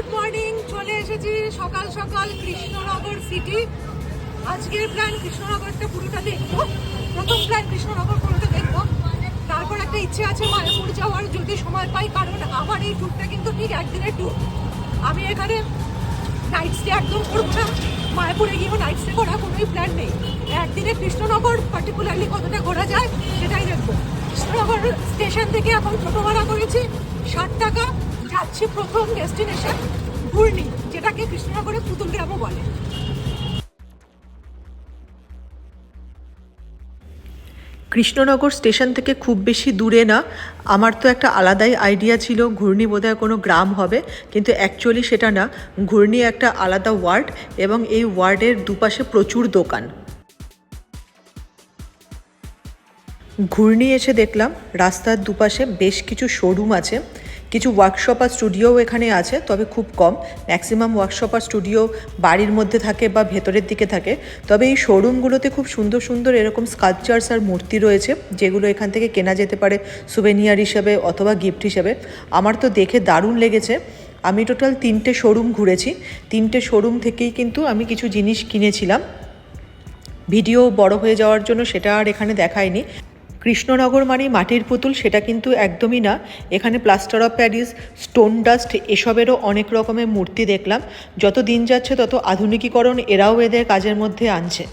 Good morning, চলে এসেছি সকাল সকাল কৃষ্ণনগর সিটি। আজকের প্ল্যান কৃষ্ণনগরটা পুরোটা দেখব। প্রথম প্ল্যান কৃষ্ণনগর পুরোটা দেখব। তারপর একটা ইচ্ছে আছে মায়াপুর যাওয়ার, যদি সময় পাই, কারণ আমার এই ট্যুরটা কিন্তু ঠিক একদিনের ট্যুর আমি এখানে নাইট স্টে একদম করব না। মায়াপুরে গিয়েও নাইট স্টে করার কোনোই প্ল্যান নেই। একদিনে কৃষ্ণনগর পার্টিকুলারলি কতটা ঘোরা যায়, সেটাই দেখব। কৃষ্ণনগর স্টেশন থেকে এখন টোটো ভাড়া করেছি ষাট টাকা। যাচ্ছি প্রথম ডেস্টিনেশন যেটাকে কৃষ্ণনগরে পুতুল গ্রামও বলে। কৃষ্ণনগর স্টেশন থেকে খুব বেশি দূরে না। আমার তো একটা আলাদাই আইডিয়া ছিল, ঘূর্ণি বোধহয় কোনো গ্রাম হবে, কিন্তু অ্যাকচুয়ালি সেটা না। ঘূর্ণি একটা আলাদা ওয়ার্ড এবং এই ওয়ার্ডের দুপাশে প্রচুর দোকান। ঘূর্ণি এসে দেখলাম, রাস্তার দুপাশে বেশ কিছু শোরুম আছে। কিছু ওয়ার্কশপ আর স্টুডিও এখানে আছে, তবে খুব কম। ম্যাক্সিমাম ওয়ার্কশপ আর স্টুডিও বাড়ির মধ্যে থাকে বা ভেতরের দিকে থাকে। তবে এই শোরুমগুলোতে খুব সুন্দর সুন্দর এরকম স্কাল্পচার্স আর মূর্তি রয়েছে, যেগুলো এখান থেকে কেনা যেতে পারে সুভেনিয়ার হিসেবে অথবা গিফট হিসেবে। আমার তো দেখে দারুণ লেগেছে। আমি টোটাল তিনটে শোরুম ঘুরেছি। তিনটে শোরুম থেকেই কিন্তু আমি কিছু জিনিস কিনেছিলাম। ভিডিও বড় হয়ে যাওয়ার জন্য সেটা আর এখানে দেখায়নি। কৃষ্ণনগর মানে মাটির পুতুল, সেটা কিন্তু একদমই না। এখানে plaster of Paris stone dust এসবেরও অনেক রকমের মূর্তি দেখলাম। যত দিন যাচ্ছে, তত আধুনিকীকরণ এরাও এদের কাজের মধ্যে আনছে।